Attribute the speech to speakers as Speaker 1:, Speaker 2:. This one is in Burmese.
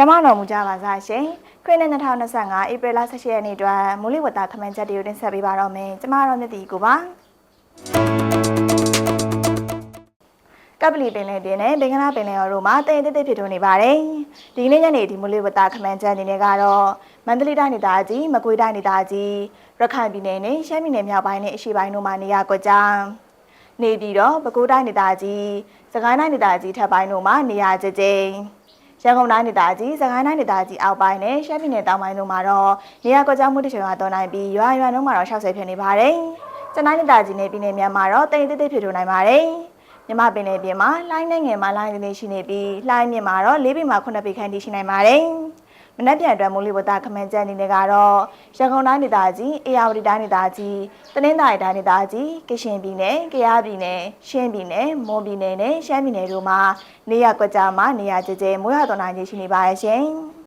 Speaker 1: ကျမတော်မူကြပါစားရှင်ခရစ်နှစ်2025ဧပြီလ18ရက်နေ့တွင်မူလဝတ္တခမန်းချက်တွေကိုတင်ဆက်ပေးပါတော့မယ်ကျမတော်မြတ်တီကိုပါကပလီပင်လယ်ပြင်နဲ့ဘင်္ဂလားပင်လယ်အော်တို့မှာတည်တည်ဖြစ်ထွန်းနေပါတယ်ဒီကနေ့ညနေဒီမူလဝတ္တခမန်းချက်အနေနဲ့ကတော့မန္တလေးတိုင်းဒေသကြီးမကွေးတိုင်းဒေသကြီးရခိုင်ပြည်နယ်နဲ့ရှမ်းပြည်နယ်မြောက်ပိုင်းနဲ့အရှေ့ပိုင်းတို့မှာနေရာကွက်ကြားနေပြီးတော့ပဲခူးတိုင်းဒေသကြီးစကိုင်းတိုင်းဒေသကြီးထပ်ပိုင်းတို့မှာနေရာကျကျ ရန်ကုန်တိုင်းဒေသကြီးစကိုင်းတိုင်းဒေသကြီးအောက်ပိုင်းနဲ့ရှမ်းပြည်နယ်တောင်ပိုင်းတို့မှာတော့နေရာကွက်ကြားမှုတချို့ကတော်နိုင်ပြီးရွာရွာလုံးမှာတော့60ဖြစ်နေပါတယ်။ကျန်တိုင်းဒေသကြီးနဲ့ပြည်နယ်များမှာတော့တိမ်တိတ်တိတ်ဖြစ်ထွန်းနိုင်ပါတယ်။မြမပင်နယ်ပြင်မှာလှိုင်းနဲ့ငယ်မှာလှိုင်းနေရှိနေပြီးလှိုင်းမြင့်မှာတော့၄ပေမှာ9ပေခန့်ထိရှိနိုင်ပါတယ်။ မနက်ပြန်အတွက်မိုးလေဝသခမန်းကျန်အနေနဲ့ကတော့ရန်ကုန်တိုင်းဒေသကြီးအေရဝတီတိုင်းဒေသကြီးတနင်္သာရီတိုင်းဒေသကြီးကချင်ပြည်နယ်၊ကယားပြည်နယ်၊ရှမ်းပြည်နယ်၊မွန်ပြည်နယ်နဲ့ရှမ်းပြည်နယ်တို့မှာနေရာကွက်ကြားမှာနေရာကျကျမိုးရွာသွန်းနိုင်ခြင်းရှိနေပါရဲ့ရှင်။